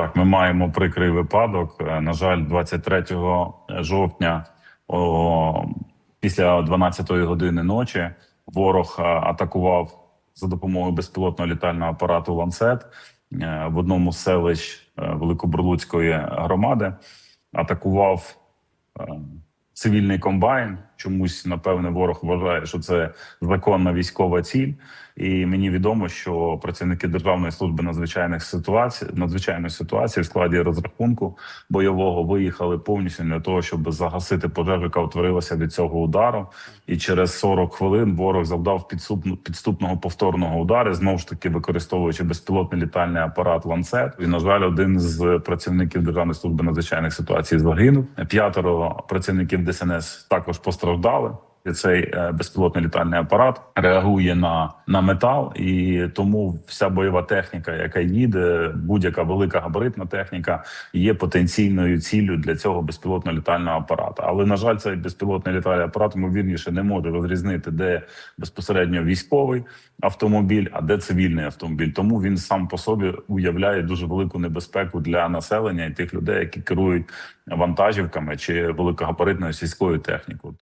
Так, ми маємо прикрий випадок. Е, На жаль, 23 жовтня о, після 12 години ночі ворог е, атакував за допомогою безпілотного літального апарату Ланцет е, в одному з селищ е, Великобурлуцької громади. Атакував е, цивільний комбайн. Чомусь, напевне, ворог вважає, що це законна військова ціль. І мені відомо, що працівники Державної служби надзвичайних ситуацій надзвичайної ситуації в складі розрахунку бойового виїхали повністю для того, щоб загасити пожежу, яка утворилася від цього удару. І через 40 хвилин ворог завдав підступного повторного удару, знову ж таки використовуючи безпілотний літальний апарат ланцет. І на жаль, один з працівників Державної служби надзвичайних ситуацій загинув. П'ятеро працівників ДСНС також постраждали. І Цей е, безпілотний літальний апарат реагує на, на метал, і тому вся бойова техніка, яка їде, будь-яка велика габаритна техніка, є потенційною ціллю для цього безпілотного літального апарата. Але на жаль, цей безпілотний літальний апарат ймовірніше не може розрізнити, де безпосередньо військовий автомобіль, а де цивільний автомобіль. Тому він сам по собі уявляє дуже велику небезпеку для населення і тих людей, які керують вантажівками чи великогабаритною сільською технікою.